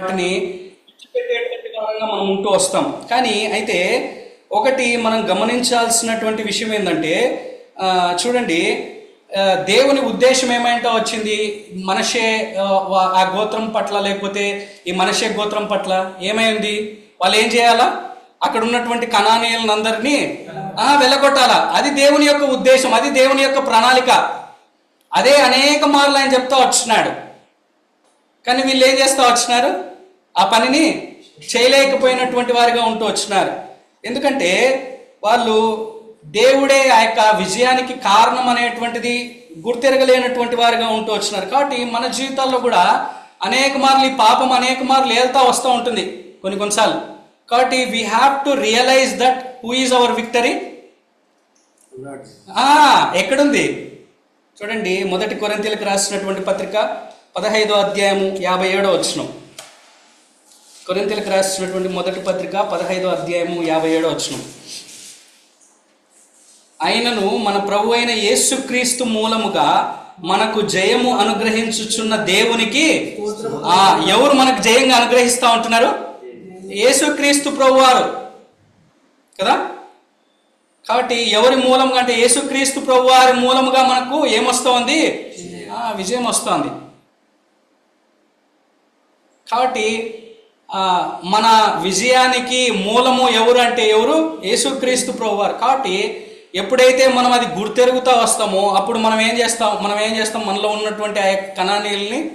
వాటిని విడిచిపెట్టేటువంటి వారంగా మనం ఉంటూ వస్తాం. కానీ అయితే ఒకటి మనం గమనించాల్సినటువంటి విషయం ఏంటంటే చూడండి దేవుని ఉద్దేశం ఏమైంటో వచ్చింది? మనషే ఆ, గోత్రం పట్ల లేకపోతే ఈ మనషే గోత్రం పట్ల ఏమైంది వాళ్ళు ఏం చేయాలా? అక్కడ ఉన్నటువంటి కణానీయులందరినీ ఆ, వెళ్ళగొట్టాలా? అది దేవుని యొక్క ఉద్దేశం అది దేవుని యొక్క ప్రణాళిక. అదే అనేక మార్లు ఆయన చెప్తా వచ్చినాడు. కానీ వీళ్ళు ఏం చేస్తా వచ్చినారు? ఆ పనిని చేయలేకపోయినటువంటి వారిగా ఉంటూ వచ్చినారు. ఎందుకంటే వాళ్ళు దేవుడే ఆ యొక్క విజయానికి కారణం అనేటువంటిది గుర్తెరగలేనటువంటి వారిగా ఉంటూ వచ్చినారు. కాబట్టి మన జీవితాల్లో కూడా అనేక మార్లు ఈ పాపం అనేక మార్లు వెళ్తా వస్తూ ఉంటుంది కొన్ని కొన్నిసార్లు. కాబట్టి we have to realise that who is our victory ఎక్కడుంది? చూడండి మొదటి కొరింతీలకు రాసినటువంటి పత్రిక పదహైదో అధ్యాయము యాభై ఏడో వచ్చినం కొరింతలకు రాసినటువంటి మొదటి పత్రిక పదహైదో అధ్యాయము యాభై ఏడో వచ్చినం అయినను మన ప్రభు అయిన యేసుక్రీస్తు మూలముగా మనకు జయము అనుగ్రహించుచున్న దేవునికి ఆ ఎవరు మనకు జయంగా అనుగ్రహిస్తూ ఉంటున్నారు? యేసుక్రీస్తు ప్రభువారు కదా? కాబట్టి ఎవరి మూలంగా అంటే యేసుక్రీస్తు ప్రభు వారి మూలముగా మనకు ఏమొస్తోంది? ఆ, విజయం వస్తోంది. కాబట్టి మన విజయానికి మూలము ఎవరు అంటే ఎవరు? యేసుక్రీస్తు ప్రభువారు. కాబట్టి ఎప్పుడైతే మనం అది గుర్తెరుగుతా వస్తామో అప్పుడు మనం ఏం చేస్తాం? మనం ఏం చేస్తాం? మనలో ఉన్నటువంటి ఆ యొక్క కణానీల్ని?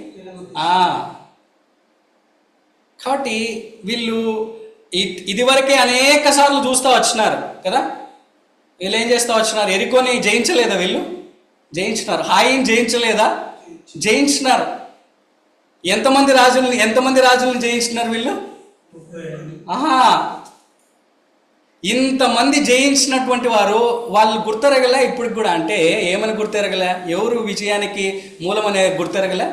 కాబట్టి వీళ్ళు ఇదివరకే అనేక సార్లు చూస్తూ వచ్చినారు కదా? వీళ్ళు ఏం చేస్తూ వచ్చినారు? ఎరుకొని జయించలేదా వీళ్ళు? జయించినారు. హాయిని జయించలేదా? జయించినారు. ఎంతమంది రాజుల్ని ఎంతమంది రాజులను జయించినారు వీళ్ళు? ఆహా. ఇంతమంది జయించినటువంటి వారు వాళ్ళు గుర్తెరగలే ఇప్పటికి కూడా? అంటే ఏమని గుర్తెరగలే? ఎవరు విజయానికి మూలమనే గుర్తెరగలే?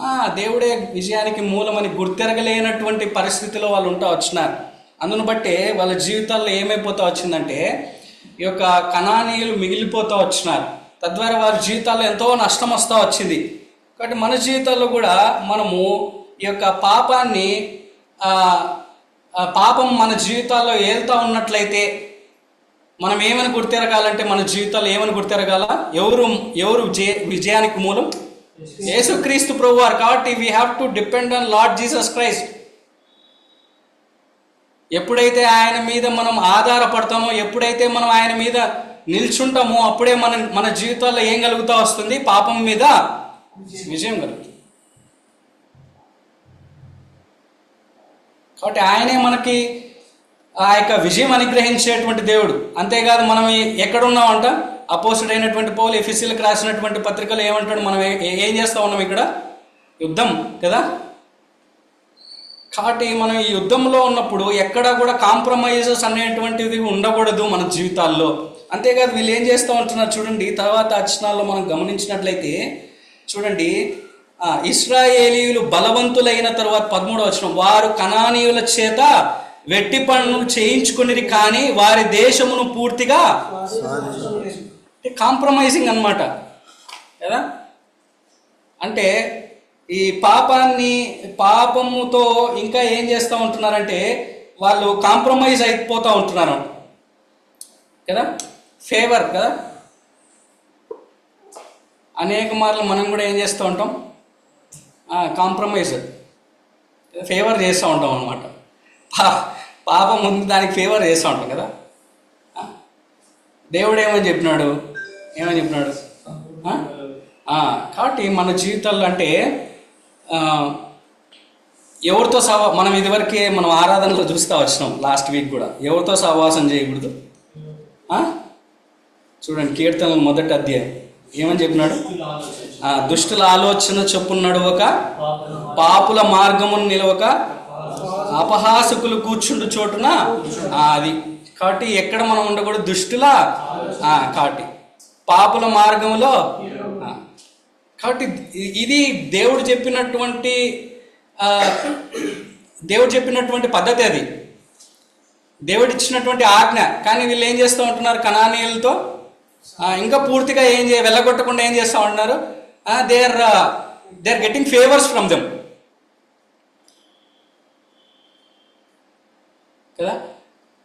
ఆ, దేవుడే విజయానికి మూలమని గుర్తెరగలేనటువంటి పరిస్థితిలో వాళ్ళు ఉంటా వచ్చినారు. అందును బట్టే వాళ్ళ జీవితాల్లో ఏమైపోతా వచ్చిందంటే ఈ యొక్క కణానీయులు మిగిలిపోతూ వచ్చినారు. తద్వారా వారి జీవితాల్లో ఎంతో నష్టం వస్తూ వచ్చింది. కాబట్టి మన జీవితాల్లో కూడా మనము ఈ యొక్క పాపాన్ని పాపం మన జీవితాల్లో ఏళ్తా ఉన్నట్లయితే మనం ఏమని గుర్తిరగాలంటే మన జీవితాల్లో ఏమని గుర్తిరగాల? ఎవరు ఎవరు విజయానికి మూలం? యేసుక్రీస్తు ప్రభు వారు. కాబట్టి we have to depend on Lord Jesus Christ ఎప్పుడైతే ఆయన మీద మనం ఆధారపడతామో ఎప్పుడైతే మనం ఆయన మీద నిల్చుంటామో అప్పుడే మన మన జీవితాల్లో ఏం కలుగుతూ వస్తుంది? పాపం మీద విజయం. కలుగుతుంది కాబట్టి ఆయనే మనకి ఆ యొక్క విజయం అనుగ్రహించేటువంటి దేవుడు. అంతేకాదు మనం ఎక్కడున్నామంట? అపోజిట్ అయినటువంటి పౌలు ఎఫీసీలకు రాసినటువంటి పత్రికలు ఏమంటాడు? మనం ఏం చేస్తూ ఉన్నాం ఇక్కడ? యుద్ధం కదా? కాబట్టి మనం ఈ యుద్ధంలో ఉన్నప్పుడు ఎక్కడా కూడా కాంప్రమైజెస్ అనేటువంటిది ఉండకూడదు మన జీవితాల్లో. అంతేకాదు వీళ్ళు ఏం చేస్తూ ఉంటున్నారు చూడండి తర్వాత అర్చనాల్లో మనం గమనించినట్లయితే చూడండి. ఇస్రాయేలీయులు బలవంతులైన తర్వాత పదమూడవ వచనం వారు కణానీయుల చేత వెట్టి పనులు చేయించుకునేది కానీ వారి దేశమును పూర్తిగా కాంప్రమైజింగ్ అన్నమాట. కదా? అంటే ఈ పాపాన్ని పాపముతో ఇంకా ఏం చేస్తూ ఉంటున్నారంటే వాళ్ళు కాంప్రమైజ్ అయిపోతూ ఉంటున్నారు కదా? ఫేవర్ కదా? అనేక మార్లు మనం కూడా ఏం చేస్తూ ఉంటాం? కాంప్రమైజ్ ఫేవర్ చేస్తూ ఉంటాం అనమాట పా పాపం ముందు దానికి ఫేవర్ చేస్తూ ఉంటాం కదా? దేవుడు ఏమని చెప్పినాడు? ఏమని చెప్పినాడు? కాబట్టి మన జీవితాల్లో అంటే ఎవరితో సహ మనం ఇదివరకే మనం ఆరాధనలో చూస్తూ వచ్చినాం లాస్ట్ వీక్ కూడా. ఎవరితో సహవాసం చేయకూడదు? చూడండి కీర్తనలు మొదటి అధ్యాయం. ఏమని చెప్పినాడు? దుష్టుల ఆలోచన చొప్పున నడువక పాపుల మార్గమును నిలవక అపహాసకులు కూర్చుండు చోటున అది కాబట్టి ఎక్కడ మనం ఉండకూడదు దుష్టుల కాబట్టి పాపుల మార్గంలో కాబట్టి ఇది దేవుడు చెప్పినటువంటి దేవుడు చెప్పినటువంటి పద్ధతి అది. దేవుడు ఇచ్చినటువంటి ఆజ్ఞ. కానీ వీళ్ళు ఏం చేస్తూ ఉంటున్నారు కణానీయులతో ఇంకా పూర్తిగా ఏం చే వెళ్ళగొట్టకుండా ఏం చేస్తా ఉన్నారు? They are they are getting favours from them కదా?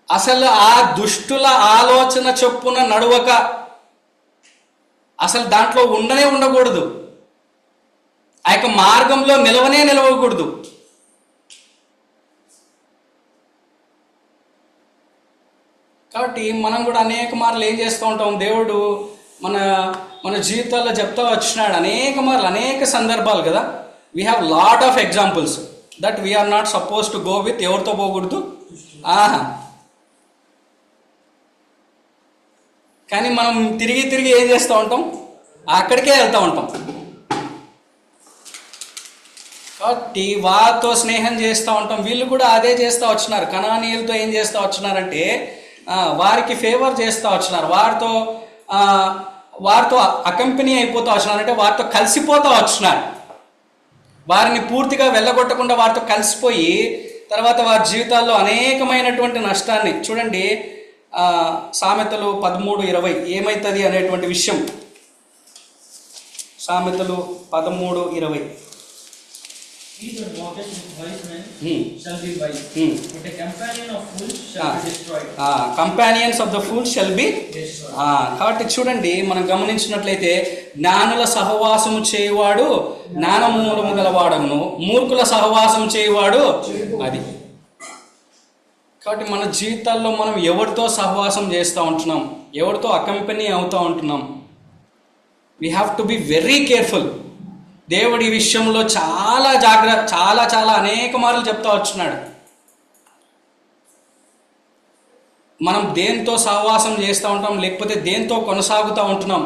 అసలు ఆ దుష్టుల ఆలోచన చొప్పున నడవక అసలు దాంట్లో ఉండనే ఉండకూడదు. ఆ యొక్క మార్గంలో నిలవనే నిలవకూడదు. కాబట్టి మనం కూడా అనేక మార్లు ఏం చేస్తూ ఉంటాం? దేవుడు మన మన జీవితాల్లో చెప్తా వచ్చినాడు. అనేక మార్లు అనేక సందర్భాలు కదా. We have lot of examples that we are not supposed to go with ఎవరితో పోకూడదు? ఆహా. కానీ మనం తిరిగి తిరిగి ఏం చేస్తూ ఉంటాం? అక్కడికే వెళ్తూ ఉంటాం. కాబట్టి వారితో స్నేహం చేస్తూ ఉంటాం. వీళ్ళు కూడా అదే చేస్తూ వచ్చినారు. కణానీయులతో ఏం చేస్తూ వచ్చినారంటే వారికి ఫేవర్ చేస్తూ వచ్చినారు. వారితో వారితో అకంపెనీ అయిపోతూ వచ్చినారు. అంటే వారితో కలిసిపోతూ వచ్చినారు. వారిని పూర్తిగా వెళ్ళగొట్టకుండా వారితో కలిసిపోయి తర్వాత వారి జీవితాల్లో అనేకమైనటువంటి నష్టాన్ని చూడండి సామెతలు పదమూడు ఇరవై ఏమవుతుంది అనేటువంటి విషయం. సామెతలు పదమూడు ఇరవై. He that walketh with wise men Hmm. shall be wise, Hmm. but a companion of fools shall Ah. be destroyed. Companions of the fool shall be Destroyed. కాబట్టి చూడండి మనం గమనించినట్లయితే జ్ఞానుల సహవాసము చేయువాడు జ్ఞానమూలము గలవాడను మూర్ఖుల సహవాసం చేయువాడు అది కాబట్టి మన జీవితాల్లో మనం ఎవరితో సహవాసం చేస్తూ ఉంటున్నాం ఎవరితో అకంపెనీ అవుతూ ఉంటున్నాం we have to be very careful దేవుడి విషయంలో చాలా జాగ్రత్త చాలా చాలా అనేక మార్లు చెప్తా వచ్చున్నాడు. మనం దేంతో సహవాసం చేస్తూ ఉంటాం లేకపోతే దేంతో కొనసాగుతూ ఉంటున్నాం?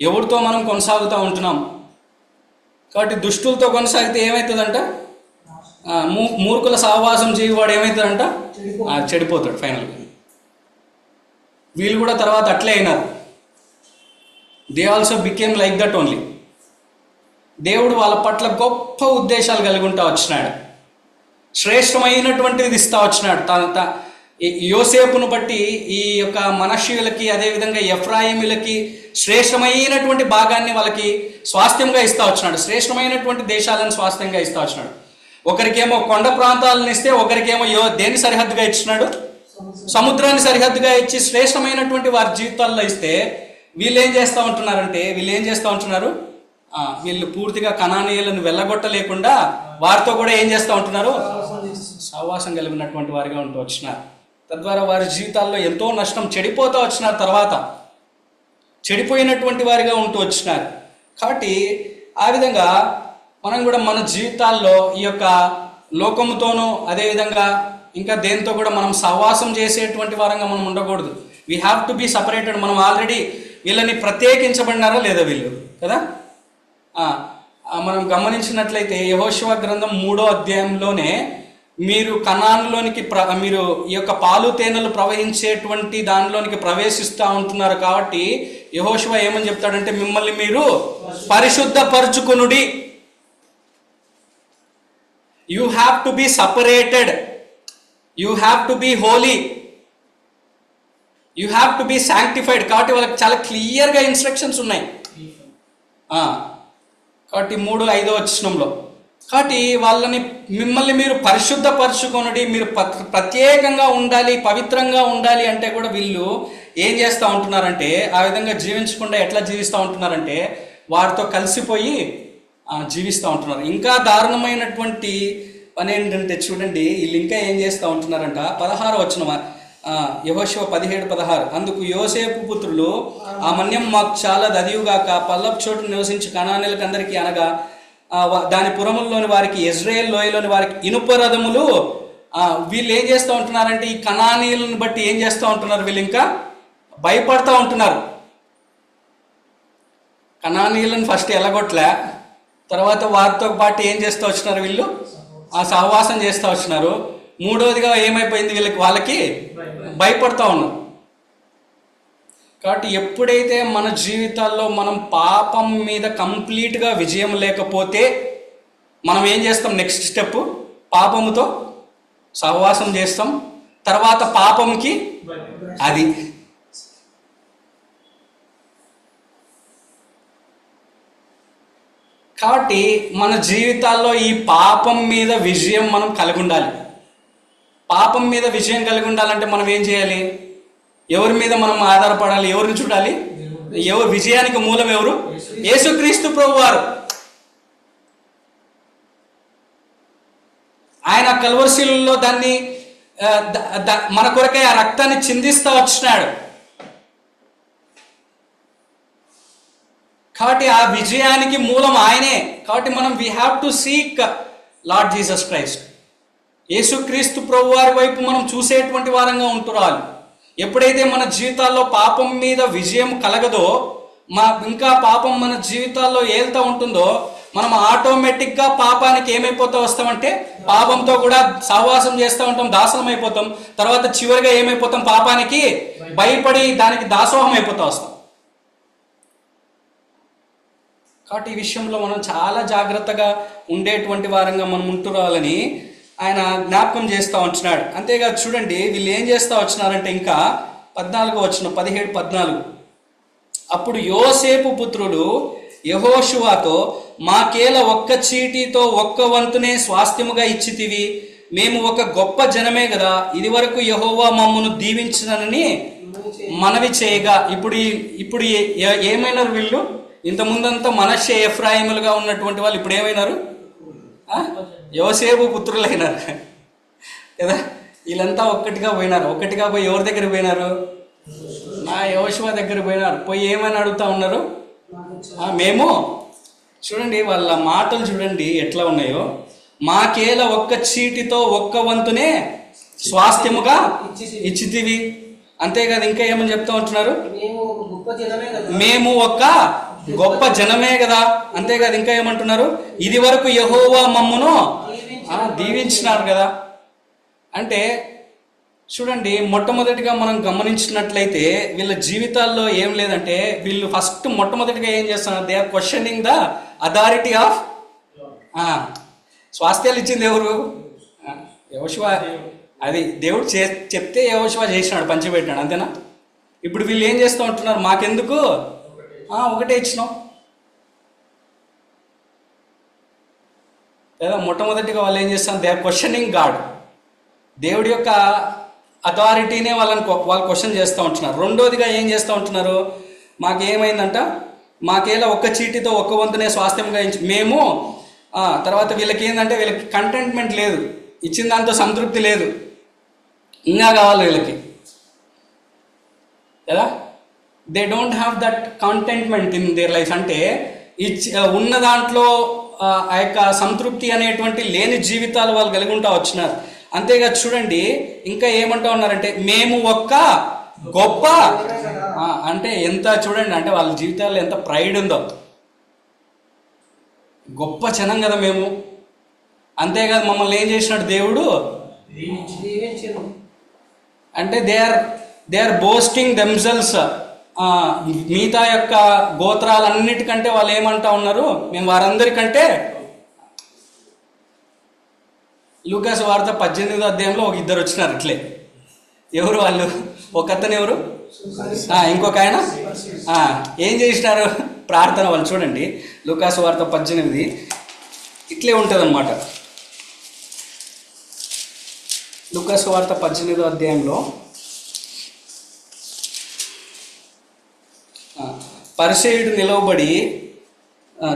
ఎవరితో మనం కొనసాగుతూ ఉంటున్నాం? కాబట్టి దుష్టులతో కొనసాగితే ఏమవుతుందంట మూర్ఖుల సహవాసం చేయవాడు ఏమవుతాడంట ఆ, చెడిపోతాడు ఫైనల్గా. వీళ్ళు కూడా తర్వాత అట్లే అయినారు. They also became like that only దేవుడు వాళ్ళ పట్ల గొప్ప ఉద్దేశాలు కలిగి ఉంటా వచ్చినాడు. శ్రేష్టమైనటువంటిది ఇస్తా వచ్చినాడు. తన యోసేపును బట్టి ఈ యొక్క మనషీయులకి అదేవిధంగా ఎఫ్రాయిములకి శ్రేష్టమైనటువంటి భాగాన్ని వాళ్ళకి స్వాస్థ్యంగా ఇస్తా వచ్చినాడు. శ్రేష్టమైనటువంటి దేశాలను స్వాస్థ్యంగా ఇస్తా వచ్చినాడు. ఒకరికేమో కొండ ప్రాంతాలను ఇస్తే ఒకరికేమో యో దేని సరిహద్దుగా ఇచ్చినాడు? సముద్రాన్ని సరిహద్దుగా ఇచ్చి శ్రేష్టమైనటువంటి వారి జీవితాల్లో ఇస్తే వీళ్ళు ఏం చేస్తూ ఉంటున్నారంటే వీళ్ళు ఏం చేస్తూ ఉంటున్నారు? వీళ్ళు పూర్తిగా కణానీయులను వెళ్ళగొట్టలేకుండా వారితో కూడా ఏం చేస్తూ ఉంటున్నారు? సహవాసం కలిగినటువంటి వారిగా ఉంటూ వచ్చినారు. తద్వారా వారి జీవితాల్లో ఎంతో నష్టం చెడిపోతూ వచ్చిన తర్వాత చెడిపోయినటువంటి వారిగా ఉంటూ వచ్చినారు. కాబట్టి ఆ విధంగా మనం కూడా మన జీవితాల్లో ఈ యొక్క లోకముతోనూ అదేవిధంగా ఇంకా దేంతో కూడా మనం సహవాసం చేసేటువంటి వారంగా మనం ఉండకూడదు. We have to be separated మనం ఆల్రెడీ వీళ్ళని ప్రత్యేకించబడినారా లేదా వీళ్ళు? కదా? మనం గమనించినట్లయితే యహోశివ గ్రంథం మూడో అధ్యాయంలోనే మీరు కణాన్లోనికి ప్ర మీరు ఈ యొక్క పాలు తేనెలు ప్రవహించేటువంటి దానిలోనికి ప్రవేశిస్తూ ఉంటున్నారు కాబట్టి యహోశివ ఏమని చెప్తాడంటే మిమ్మల్ని మీరు పరిశుద్ధపరచుకునుడి. You have to be separated you have to be holy you have to be sanctified కాబట్టి వాళ్ళకి చాలా క్లియర్గా ఇన్స్ట్రక్షన్స్ ఉన్నాయి. కాబట్టి మూడు ఐదో వచనంలో. కాబట్టి వాళ్ళని మిమ్మల్ని మీరు పరిశుద్ధపరచుకొనడి మీరు ప్రత్యేకంగా ఉండాలి పవిత్రంగా ఉండాలి అంటే కూడా వీళ్ళు ఏం చేస్తూ ఉంటున్నారంటే ఆ విధంగా జీవించకుండా ఎట్లా జీవిస్తూ ఉంటున్నారంటే వారితో కలిసిపోయి జీవిస్తూ ఉంటున్నారు. ఇంకా దారుణమైనటువంటి పని ఏంటంటే చూడండి వీళ్ళు ఇంకా ఏం చేస్తూ ఉంటున్నారంట పదహారు వచ్చిన యహోశివ పదిహేడు పదహారు. అందుకు యోసేపు పుత్రులు ఆ మన్యం మాకు చాలా దదివుగాక పల్లపు చోటు నివసించి కణానీలకు అందరికీ అనగా దాని పురముల్లోని వారికి ఇజ్రాయేల్ లోయలోని వారికి ఇనుప రథములు వీళ్ళు ఏం చేస్తూ ఉంటున్నారంటే ఈ కణానీయులను బట్టి ఏం చేస్తూ ఉంటున్నారు వీళ్ళు ఇంకా? భయపడతా ఉంటున్నారు. కణానీయులను ఫస్ట్ ఎలగొట్లే తర్వాత వారితో పాటు ఏం చేస్తూ వచ్చినారు వీళ్ళు? ఆ సహవాసం చేస్తూ వచ్చినారు. మూడవదిగా ఏమైపోయింది వీళ్ళకి వాళ్ళకి భయపడతా ఉన్నాం. కాబట్టి ఎప్పుడైతే మన జీవితాల్లో మనం పాపం మీద కంప్లీట్గా విజయం లేకపోతే మనం ఏం చేస్తాం? నెక్స్ట్ స్టెప్ పాపముతో సహవాసం చేస్తాం. తర్వాత పాపంకి అది. కాబట్టి మన జీవితాల్లో ఈ పాపం మీద విజయం మనం కలిగి ఉండాలి. పాపం మీద విజయం కలిగి ఉండాలంటే మనం ఏం చేయాలి? ఎవరి మీద మనం ఆధారపడాలి? ఎవరిని చూడాలి? ఎవరు విజయానికి మూలం ఎవరు? యేసుక్రీస్తు ప్రభు వారు. ఆయన కల్వర్శీలలో దాన్ని మన కొరకై ఆ రక్తాన్ని చిందిస్తూ వచ్చినాడు. కాబట్టి ఆ విజయానికి మూలం ఆయనే. కాబట్టి మనం we have to seek Lord Jesus Christ యేసుక్రీస్తు ప్రభు వారి వైపు మనం చూసేటువంటి వారంగా ఉంటురాలి. ఎప్పుడైతే మన జీవితాల్లో పాపం మీద విజయం కలగదో మా ఇంకా పాపం మన జీవితాల్లో ఏళ్తా ఉంటుందో మనం ఆటోమేటిక్గా పాపానికి ఏమైపోతా వస్తామంటే పాపంతో కూడా సహవాసం చేస్తూ ఉంటాం దాసనం అయిపోతాం. తర్వాత చివరిగా ఏమైపోతాం పాపానికి? భయపడి దానికి దాసోహం అయిపోతా వస్తాం. కాబట్టి ఈ విషయంలో మనం చాలా జాగ్రత్తగా ఉండేటువంటి వారంగా మనం ఉంటురాలని ఆయన జ్ఞాపకం చేస్తూ ఉంటున్నాడు అంతేకాదు చూడండి వీళ్ళు ఏం చేస్తూ వచ్చినారంటే ఇంకా పద్నాలుగు వచ్చిన పదిహేడు పద్నాలుగు. అప్పుడు యోసేపు పుత్రుడు యహోషువాతో మాకేల ఒక్క చీటీతో ఒక్క వంతునే స్వాస్థ్యముగా ఇచ్చితివి? మేము ఒక గొప్ప జనమే కదా ఇది వరకు యహోవా మమ్మను దీవించనని మనవి చేయగా. ఇప్పుడు ఇప్పుడు ఏ- ఏమైనారు వీళ్ళు? ఇంత ముందంతా మనషే ఎఫ్రాయిములుగా ఉన్నటువంటి వాళ్ళు ఇప్పుడు ఏమైనారు? యోసేపు పుత్రులైనారు? కదా? వీళ్ళంతా ఒక్కటిగా పోయినారు. ఒక్కటిగా పోయి ఎవరి దగ్గర పోయినారు? నా యోశువ దగ్గర పోయినారు. పోయి ఏమని అడుగుతా ఉన్నారు? మేము? చూడండి వాళ్ళ మాటలు చూడండి ఎట్లా ఉన్నాయో. మాకేల ఒక్క చీటితో ఒక్క వంతునే స్వాస్థ్యముగా ఇచ్చితివి. అంతేకాదు ఇంకా ఏమని చెప్తా ఉంటున్నారు? మేము ఒక గొప్ప జనమే కదా. మేము ఒక గొప్ప జనమే కదా. అంతేకాదు ఇంకా ఏమంటున్నారు? ఇది వరకు యహోవా మమ్మును దీవించినారు కదా. అంటే చూడండి మొట్టమొదటిగా మనం గమనించినట్లయితే వీళ్ళ జీవితాల్లో ఏం లేదంటే వీళ్ళు ఫస్ట్ మొట్టమొదటిగా ఏం చేస్తున్నారు? They are questioning the authority of స్వాస్థ్యాలు ఇచ్చింది ఎవరు? యవశివ అది దేవుడు చే చెప్తే యవశివ చేసినాడు పంచిపెట్టినాడు అంతేనా? ఇప్పుడు వీళ్ళు ఏం చేస్తూ ఉంటున్నారు? మాకెందుకు? ఒకటే ఇచ్చినాం. లేదా మొట్టమొదటిగా వాళ్ళు ఏం చేస్తారు దే ఆర్ క్వశ్చనింగ్ గాడ్ దేవుడి యొక్క అథారిటీనే వాళ్ళని వాళ్ళు క్వశ్చన్ చేస్తూ ఉంటున్నారు. రెండోదిగా ఏం చేస్తూ ఉంటున్నారు మాకేమైందంట మాకేలా ఒక్క చీటితో ఒక్క వంతునే స్వాస్థ్యంగా మేము తర్వాత వీళ్ళకి ఏంటంటే వీళ్ళకి కంటెంట్మెంట్ లేదు ఇచ్చిన దాంతో సంతృప్తి లేదు. ఇంకా కావాలి వీళ్ళకి. కదా? They don't have that contentment in their life అంటే ఇచ్చి ఉన్న దాంట్లో ఆ యొక్క సంతృప్తి అనేటువంటి లేని జీవితాలు వాళ్ళు కలిగి ఉంటా వచ్చినారు. అంతేగా చూడండి ఇంకా ఏమంటా ఉన్నారంటే మేము ఒక్క గొప్ప. అంటే ఎంత చూడండి అంటే వాళ్ళ జీవితాల్లో ఎంత ప్రైడ్ ఉందో. గొప్ప జనం కదా మేము. అంతేకాదు మమ్మల్ని ఏం చేసినాడు దేవుడు? అంటే they are they are boasting themselves మిగతా యొక్క గోత్రాలన్నిటికంటే వాళ్ళు ఏమంటా ఉన్నారు? మేము వారందరికంటే లూకాస్ వార్త పద్దెనిమిదో అధ్యాయంలో ఒక ఇద్దరు వచ్చినారు ఇట్లే. ఎవరు వాళ్ళు? ఒక అతను ఎవరు? ఇంకొక ఆయన? ఏం చేసినారు? ప్రార్థన వాళ్ళు చూడండి. లూకాసు వార్త పద్దెనిమిది. ఇట్లే ఉంటుంది అనమాట లూకాసు వార్త పద్దెనిమిదో అధ్యాయంలో ఆ, పరిసేయుడు నిలవబడి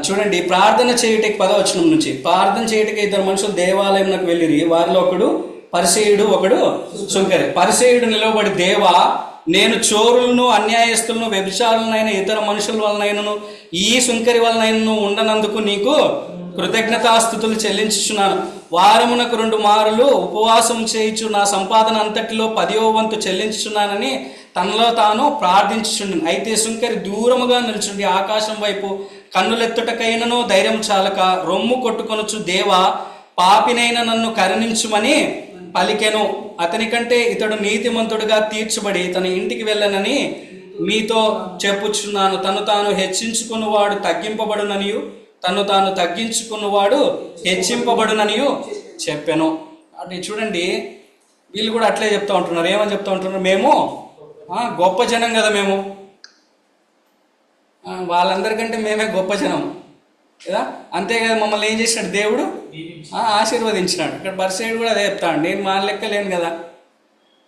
చూడండి ప్రార్థన చేయుటకి పదవచనం నుంచి. ప్రార్థన చేయుటకి ఇద్దరు మనుషులు దేవాలయంలోకి వెళ్ళిరి. వారిలో ఒకడు పరిసేయుడు ఒకడు సుంకరి పరిసేయుడు నిలవబడి దేవా నేను చోరులను అన్యాయస్తులను వ్యభిచారులనైన ఇతర మనుషుల వలనైనను ఈ సుంకరి వలనైనను ఉండనందుకు నీకు కృతజ్ఞతాస్థుతులు చెల్లించుచున్నాను. వారమునకు రెండు మారులు ఉపవాసం చేయించు నా సంపాదన అంతటిలో పదివ వంతు చెల్లించుచున్నానని తనలో తాను ప్రార్థించుచుండి అయితే సుంకరి దూరముగా నిలుచుండి ఆకాశం వైపు కన్నులెత్తుటకైనను ధైర్యం చాలక రొమ్ము కొట్టుకొనుచు దేవా పాపినైన నన్ను కరుణించుమని పలికెను. అతని కంటే ఇతడు నీతిమంతుడుగా తీర్చబడి తన ఇంటికి వెళ్ళనని మీతో చెప్పుచున్నాను. తను తాను హెచ్చించుకున్నవాడు తగ్గింపబడుననియు. తను తాను తగ్గించుకున్నవాడు హెచ్చింపబడుననియు చెప్పాను. అంటే చూడండి వీళ్ళు కూడా అట్లే చెప్తా ఉంటున్నారు. ఏమని చెప్తా ఉంటున్నారు? మేము గొప్ప జనం కదా మేము. వాళ్ళందరికంటే మేమే గొప్ప జనం. కదా? అంతేకాదు మమ్మల్ని ఏం చేసినాడు దేవుడు? ఆశీర్వదించినాడు. ఇక్కడ బర్సైడ్ కూడా అదే చెప్తాడు. నేను మా లెక్క లేను కదా.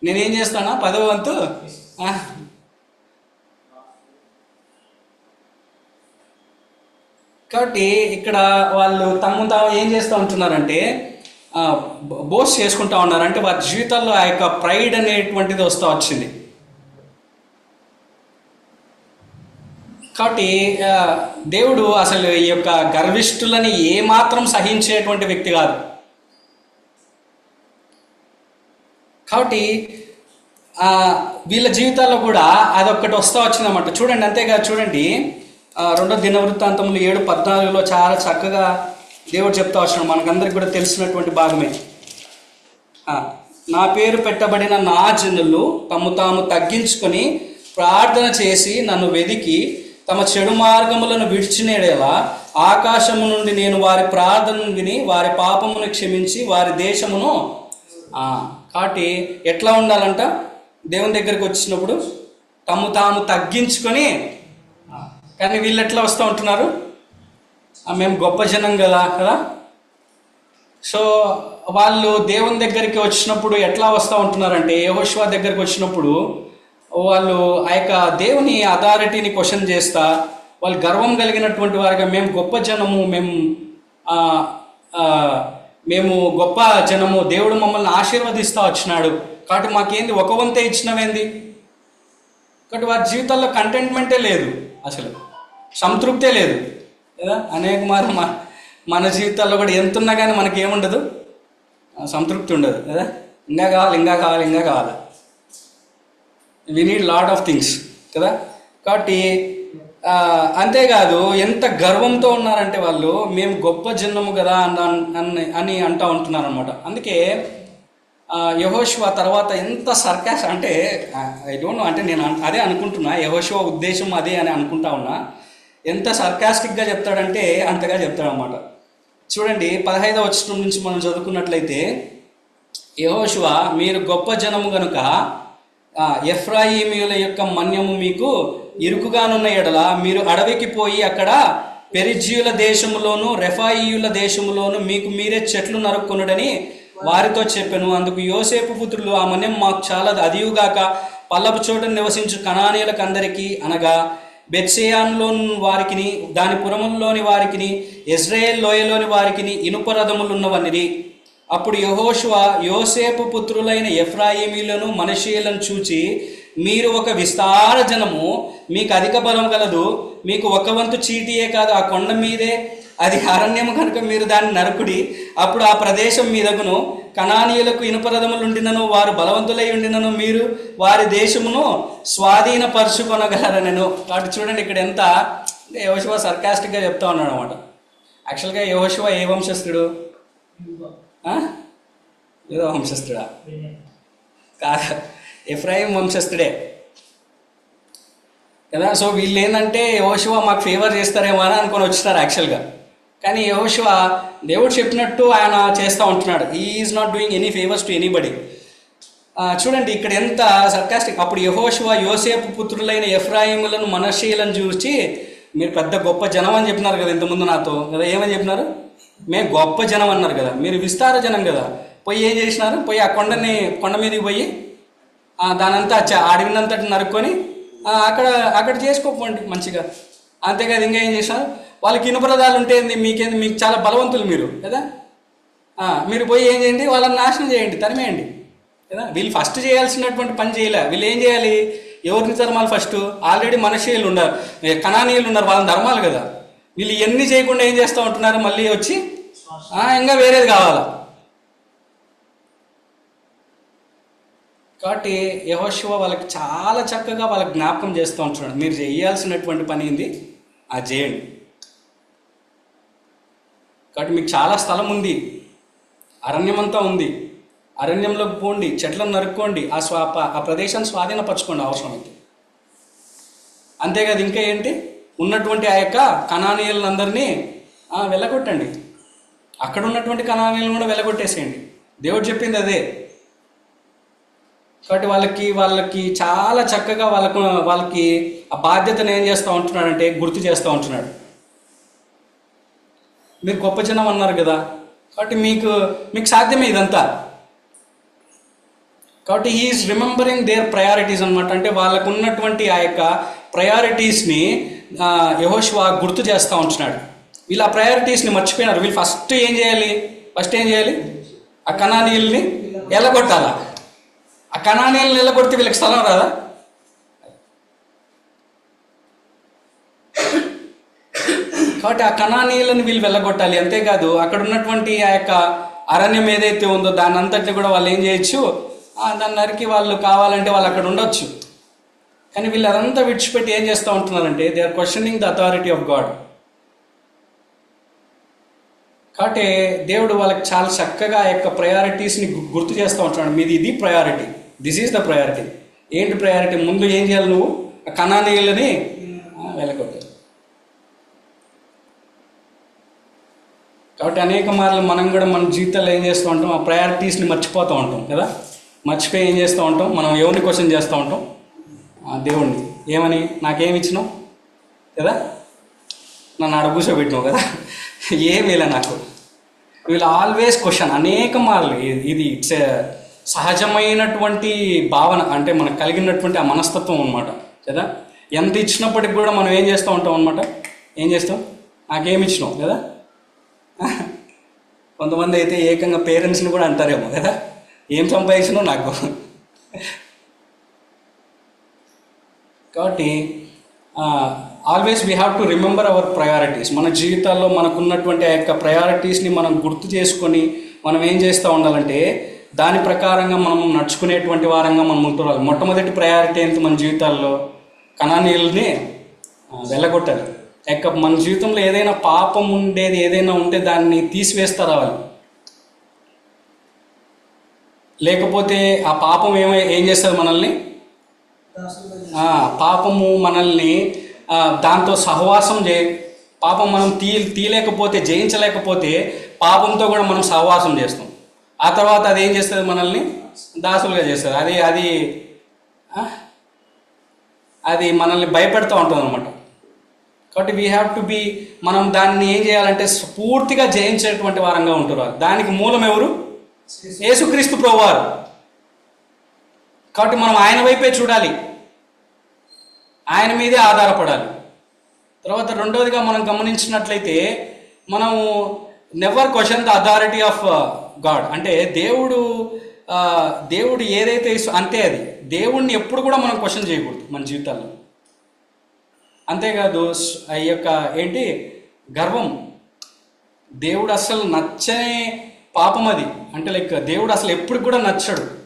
నేనేం చేస్తానా? పదవ వంతు కాబట్టి ఇక్కడ వాళ్ళు తమ్ము తాము ఏం చేస్తూ ఉంటున్నారంటే బోస్ చేసుకుంటా ఉన్నారు. అంటే వారి జీవితాల్లో ఆ యొక్క ప్రైడ్ అనేటువంటిది వస్తూ వచ్చింది. కాబట్టి దేవుడు అసలు ఈ యొక్క గర్విష్ఠులని ఏమాత్రం సహించేటువంటి వ్యక్తి కాదు. కాబట్టి వీళ్ళ జీవితాల్లో కూడా అదొక్కటి వస్తూ వచ్చిందన్నమాట. చూడండి అంతేకాదు చూడండి. రెండో దిన వృత్తాంతములు ఏడు పద్నాలుగులో చాలా చక్కగా దేవుడు చెప్తా వచ్చినాడు. మనకందరికి కూడా తెలిసినటువంటి భాగమే. నా పేరు పెట్టబడిన నా జనులు తమ తాము తగ్గించుకొని ప్రార్థన చేసి నన్ను వెదికి తమ చెడు మార్గములను విడిచినేడేలా ఆకాశము నుండి నేను వారి ప్రార్థనను విని వారి పాపమును క్షమించి వారి దేశమును కాబట్టి ఎట్లా ఉండాలంట? దేవుని దగ్గరికి వచ్చినప్పుడు తమ తాము తగ్గించుకొని కానీ వీళ్ళు ఎట్లా వస్తూ ఉంటున్నారు? మేము గొప్ప జనం కదా కదా? సో వాళ్ళు దేవుని దగ్గరికి వచ్చినప్పుడు ఎట్లా వస్తూ ఉంటున్నారంటే యహోష్వా దగ్గరికి వచ్చినప్పుడు వాళ్ళు ఆ యొక్క దేవుని అథారిటీని క్వశ్చన్ చేస్తా వాళ్ళు గర్వం కలిగినటువంటి వారిగా మేము గొప్ప జనము మేము మేము గొప్ప జనము దేవుడు మమ్మల్ని ఆశీర్వదిస్తా వచ్చినాడు. కాబట్టి మాకేంది? ఒక వంతే ఇచ్చినవేంది? కాబట్టి వారి జీవితాల్లో కంటెంట్మెంటే లేదు. అసలు సంతృప్తే లేదు. కదా? అనేక మారు మన మన జీవితాల్లో కూడా ఎంత ఉన్నా కానీ మనకి ఏముండదు? సంతృప్తి ఉండదు. కదా? ఇంకా కావాలి ఇంకా కావాలి ఇంకా కావాలి. We need lot of things కదా? కాబట్టి అంతేకాదు ఎంత గర్వంతో ఉన్నారంటే వాళ్ళు మేము గొప్ప జన్మము కదా అన్న- అని అని అంటూ ఉంటున్నారు అనమాట అందుకే యహోశివ తర్వాత ఎంత సర్కాస్ అంటే ఐ డోంట్ నో అంటే నేను అదే అనుకుంటున్నా యహోశివ ఉద్దేశం అదే అని అనుకుంటా ఉన్నా ఎంత సర్కాస్టిక్గా చెప్తాడంటే అంతగా చెప్తాడనమాట చూడండి పదహైదవ వచ్చిన నుంచి మనం చదువుకున్నట్లయితే యహోశివ మీరు గొప్ప జనము గనుక ఆ, యొక్క మన్యము మీకు ఇరుకుగానున్న ఎడల మీరు అడవికి పోయి అక్కడ పెరిజీయుల దేశములోను రెఫాయియుల దేశములోను మీకు మీరే చెట్లు నరుక్కునుడని వారితో చెప్పాను. అందుకు యోసేపు పుత్రులు ఆ మన్యం మాకు చాలా అదియుగాక పల్లపు చోట నివసించు కణానీయులకు అందరికీ అనగా బెత్సేయాన్లో వారికిని దాని పురముల్లోని వారికిని ఇజ్రాయేల్ లోయలోని వారికిని ఇనుప రథములున్నవనిది. అప్పుడు యహోషువ యోసేపు పుత్రులైన ఎఫ్రాయిమీలను మనషీలను చూచి మీరు ఒక విస్తార జనము మీకు అధిక బలం కలదు మీకు ఒక వంతు చీటియే కాదు ఆ కొండ మీదే అది అరణ్యము కనుక మీరు దాన్ని నరుకుడి. అప్పుడు ఆ ప్రదేశం మీదకును కణానీయులకు ఇనుపరథములు ఉండినను వారు బలవంతులై ఉండినను మీరు వారి దేశమును స్వాధీనపరుచుకొనగలరనను. కాబట్టి చూడండి ఇక్కడ ఎంత అంటే యహోశివ సర్కాస్టిక్గా చెప్తా ఉన్నాడు అనమాట యాక్చువల్గా యహోశివ ఏ వంశస్థుడు? ఏదో వంశస్థుడా? కాదు. ఎఫ్రాయిం వంశస్థుడే. కదా సో వీళ్ళు ఏంటంటే యహోశివ మాకు ఫేవర్ చేస్తారేమో అని అనుకొని వచ్చినారు యాక్చువల్గా కానీ యహోశివ దేవుడు చెప్పినట్టు ఆయన చేస్తూ ఉంటున్నాడు. Is not doing any favours to anybody చూడండి ఇక్కడ ఎంత సర్కాస్టిక్ అప్పుడు యహోశివ యోసేపు పుత్రులైన ఎఫ్రాయిములను మనషీలను చూసి మీరు పెద్ద గొప్ప జనం అని చెప్పినారు కదా ఇంతకుముందు నాతో. కదా ఏమని చెప్పినారు? మేము గొప్ప జనం అన్నారు కదా. మీరు విస్తార జనం కదా. పోయి ఏం చేసినారు? పోయి ఆ కొండని కొండ మీదకి పోయి దానంతా చ- అడవినంతటి నరుక్కొని అక్కడ అక్కడ చేసుకోకండి మంచిగా. అంతేకాదు ఇంకా ఏం చేసినారు వాళ్ళకి ఇనుపరదాలు ఉంటేంది మీకేంది? మీకు చాలా బలవంతులు మీరు కదా? మీరు పోయి ఏం చేయండి? వాళ్ళని నాశనం చేయండి తరిమేయండి కదా? వీళ్ళు ఫస్ట్ చేయాల్సినటువంటి పని చేయలే. వీళ్ళు ఏం చేయాలి? ఎవరిని ధర్మాలు ఫస్ట్ ఆల్రెడీ మనుషులు ఉన్నారు. కణానీయులు ఉన్నారు వాళ్ళ ధర్మాలు కదా? వీళ్ళు ఎన్ని చేయకుండా ఏం చేస్తూ ఉంటున్నారు? మళ్ళీ వచ్చి ఇంకా వేరేది కావాలా? కాబట్టి యహోశివ వాళ్ళకి చాలా చక్కగా వాళ్ళకి జ్ఞాపకం చేస్తూ ఉంటున్నాడు. మీరు చేయాల్సినటువంటి పని ఏంది? అది చేయండి కాబట్టి మీకు చాలా స్థలం ఉంది. అరణ్యమంతా ఉంది. అరణ్యంలోకి పోండి చెట్లను నరుక్కోండి ఆ స్వా ఆ ప్రదేశాన్ని స్వాధీనపరచుకోండి అవసరమైతే. అంతేకాదు ఇంకా ఏంటి? ఉన్నటువంటి ఆ యొక్క కణానీయులందరినీ వెళ్ళగొట్టండి. అక్కడ ఉన్నటువంటి కణానీయులను కూడా వెళ్ళగొట్టేసేయండి. దేవుడు చెప్పింది అదే. కాబట్టి వాళ్ళకి వాళ్ళకి చాలా చక్కగా వాళ్ళకు వాళ్ళకి ఆ బాధ్యతను ఏం చేస్తూ ఉంటున్నాడంటే గుర్తు చేస్తూ ఉంటున్నాడు. మీరు గొప్ప జనం అన్నారు కదా కాబట్టి మీకు మీకు సాధ్యమే ఇదంతా. కాబట్టి హీఈస్ రిమెంబరింగ్ దేర్ ప్రయారిటీస్ అనమాట అంటే వాళ్ళకు ఉన్నటువంటి ఆ యొక్క ప్రయారిటీస్ని యహోష్వా గుర్తు చేస్తూ ఉంటున్నాడు. వీళ్ళు ఆ ప్రయారిటీస్ని మర్చిపోయినారు. వీళ్ళు ఫస్ట్ ఏం చేయాలి? ఫస్ట్ ఏం చేయాలి? ఆ కణానీయుల్ని ఎల్లగొట్టాలా ఆ కణానీయుల్ని ఎల్లగొడితే వీళ్ళకి స్థలం రాదా? కాబట్టి ఆ కణానీయులను వీళ్ళు వెళ్ళగొట్టాలి. అంతేకాదు అక్కడ ఉన్నటువంటి ఆ యొక్క అరణ్యం ఏదైతే ఉందో దాని అంతటి కూడా వాళ్ళు ఏం చేయొచ్చు? దాన్ని నరికి వాళ్ళు కావాలంటే వాళ్ళు అక్కడ ఉండొచ్చు. కానీ వీళ్ళు అదంతా విడిచిపెట్టి ఏం చేస్తూ ఉంటున్నారంటే they are questioning the authority of God కాబట్టి దేవుడు వాళ్ళకి చాలా చక్కగా యొక్క ప్రయారిటీస్ని గుర్తు చేస్తూ ఉంటున్నాడు. మీది ఇది priority. This is the priority ఏంటి ప్రయారిటీ ముందు ఏం చేయాలి నువ్వు? ఆ కణానీయులని వెళ్ళకూడదు కాబట్టి అనేక మార్లు మనం కూడా మన జీవితాల్లో ఏం చేస్తూ ఉంటాం ఆ ప్రయారిటీస్ని మర్చిపోతూ ఉంటాం కదా? మర్చిపోయి ఏం చేస్తూ ఉంటాం? మనం ఎవరిని క్వశ్చన్ చేస్తూ ఉంటాం? ఆ దేవుణ్ణి. ఏమని? నాకేమి ఇచ్చినావు? కదా? నన్ను ఆడ కూర్చోబెట్టినావు కదా? ఏమీలే నాకు? వీళ్ళు ఆల్వేస్ క్వశ్చన్. అనేక మార్లు. ఇది- ఇది ఇట్స్ సహజమైనటువంటి భావన అంటే మనకు కలిగినటువంటి ఆ మనస్తత్వం అనమాట కదా? ఎంత ఇచ్చినప్పటికి కూడా మనం ఏం చేస్తూ ఉంటాం అనమాట ఏం చేస్తాం? నాకేమి ఇచ్చినావు? కదా? కొంతమంది అయితే ఏకంగా పేరెంట్స్ని కూడా అంటారేమో కదా? ఏం సంపాదించినో నాకు? కాబట్టి always we have to remember our priorities మన జీవితాల్లో మనకున్నటువంటి ఆ యొక్క ప్రయారిటీస్ని మనం గుర్తు చేసుకొని మనం ఏం చేస్తూ ఉండాలంటే దాని ప్రకారంగా మనం నడుచుకునేటువంటి వారంగా మనం ఉంటున్నాం మొట్టమొదటి ప్రయారిటీ ఏంటి మన జీవితాల్లో? కణానీయుల్ని వెళ్ళగొట్టాలి. యొక్క మన జీవితంలో ఏదైనా పాపం ఉండేది ఏదైనా ఉంటే దాన్ని తీసివేస్తారా వాళ్ళు? లేకపోతే ఆ పాపం ఏమై ఏం చేస్తుంది మనల్ని? పాపము మనల్ని దాంతో సహవాసం చే పాపం మనం తీ తీయలేకపోతే జయించలేకపోతే పాపంతో కూడా మనం సహవాసం చేస్తాం. ఆ తర్వాత అది ఏం చేస్తుంది మనల్ని? దాసులుగా చేస్తుంది అది అది అది మనల్ని భయపెడుతూ ఉంటుంది అనమాట కాబట్టి వీ హ్యావ్ టు బి మనం దాన్ని ఏం చేయాలంటే పూర్తిగా జయించేటువంటి వారంగా ఉంటారు. దానికి మూలం ఎవరు? యేసుక్రీస్తు ప్రభువారు. కాబట్టి మనం ఆయన వైపే చూడాలి. ఆయన మీదే ఆధారపడాలి. తర్వాత రెండవదిగా మనం గమనించినట్లయితే మనము never question the authority of God అంటే దేవుడు uh, దేవుడు ఏదైతే అంతే అది. దేవుణ్ణి ఎప్పుడు కూడా మనం క్వశ్చన్ చేయకూడదు మన జీవితాల్లో. అంతేకాదు ఈ ఆ యొక్క ఏంటి గర్వం. దేవుడు అసలు నచ్చని పాపం అది. అంటే లైక్ దేవుడు అసలు ఎప్పుడు కూడా నచ్చడు.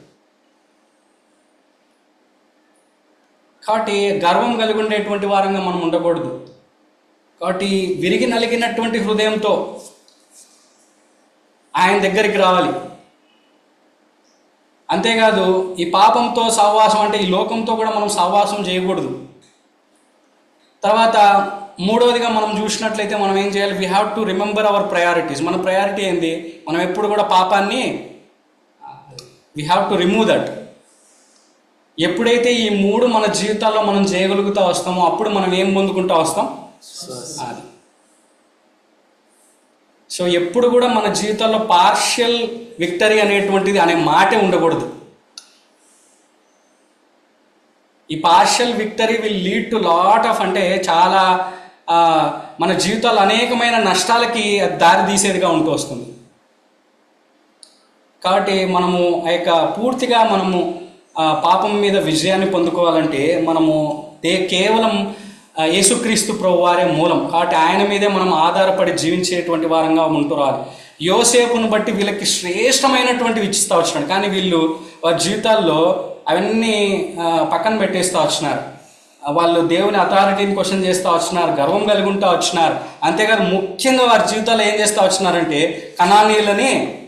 కాబట్టి గర్వం కలిగి ఉండేటువంటి వారంగా మనం ఉండకూడదు. కాబట్టి విరిగి నలిగినటువంటి హృదయంతో ఆయన దగ్గరికి రావాలి. అంతేకాదు ఈ పాపంతో సహవాసం అంటే ఈ లోకంతో కూడా మనం సహవాసం చేయకూడదు. తర్వాత మూడవదిగా మనం చూసినట్లయితే మనం ఏం చేయాలి? We have to remember our priorities మన ప్రయారిటీ ఏంది? మనం ఎప్పుడు కూడా పాపాన్ని we have to remove that ఎప్పుడైతే ఈ మూడు మన జీవితాల్లో మనం చేయగలుగుతా వస్తామో అప్పుడు మనం ఏం పొందుకుంటా వస్తాం? అది. సో ఎప్పుడు కూడా మన జీవితాల్లో పార్షియల్ విక్టరీ అనేటువంటిది అనే మాటే ఉండకూడదు. ఈ partial victory will lead to lot of అంటే చాలా మన జీవితాలు అనేకమైన నష్టాలకి దారి తీసేదిగా ఉంటూ వస్తుంది. కాబట్టి మనము ఆ యొక్క పూర్తిగా మనము పాపం మీద విజయాన్ని పొందుకోవాలంటే మనము దే కేవలం యేసుక్రీస్తు ప్రభు వారే మూలం. కాబట్టి ఆయన మీదే మనం ఆధారపడి జీవించేటువంటి వారంగా ఉంటున్నారు యోసేపును బట్టి వీళ్ళకి శ్రేష్టమైనటువంటివి ఇచ్చిస్తూ వచ్చినాడు. కానీ వీళ్ళు వారి జీవితాల్లో అవన్నీ పక్కన పెట్టేస్తూ వచ్చినారు. వాళ్ళు దేవుని అథారిటీని క్వశ్చన్ చేస్తూ వచ్చినారు గర్వం కలిగి ఉంటా వచ్చినారు. అంతేకాదు ముఖ్యంగా వారి జీవితాల్లో ఏం చేస్తూ వచ్చినారంటే కణానీయులని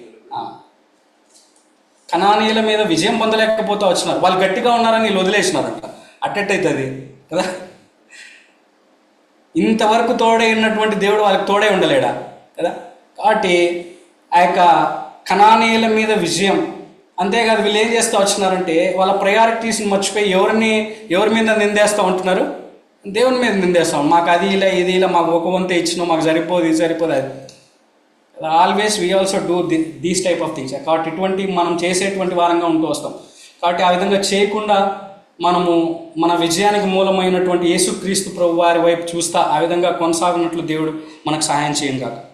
కణానీయుల మీద విజయం పొందలేకపోతూ వచ్చినారు. వాళ్ళు గట్టిగా ఉన్నారని వీళ్ళు వదిలేసినారంట. అట్టెట్టయితుంది కదా? ఇంతవరకు తోడై ఉన్నటువంటి దేవుడు వాళ్ళకి తోడై ఉండలేడా? కదా? కాబట్టి ఆ యొక్క కణానీయుల మీద విజయం. అంతేకాదు వీళ్ళు ఏం చేస్తూ వచ్చినారంటే వాళ్ళ ప్రయారిటీస్ని మర్చిపోయి ఎవరిని ఎవరి మీద నిందేస్తూ ఉంటున్నారు? దేవుని మీద నిందేస్తాం. మాకు అది ఇలా ఇది ఇలా మాకు ఒక వంతే ఇచ్చినాం మాకు సరిపోదు ఇది సరిపోదు అది. Always we also do the these type of things కాబట్టి ఇటువంటి మనం చేసేటువంటి వారంగా ఉంటూ వస్తాం. కాబట్టి ఆ విధంగా చేయకుండా మనము మన విజయానికి మూలమైనటువంటి యేసుక్రీస్తు ప్రభు వారి వైపు చూస్తా ఆ విధంగా కొనసాగినట్లు దేవుడు మనకు సహాయం చేయం కాక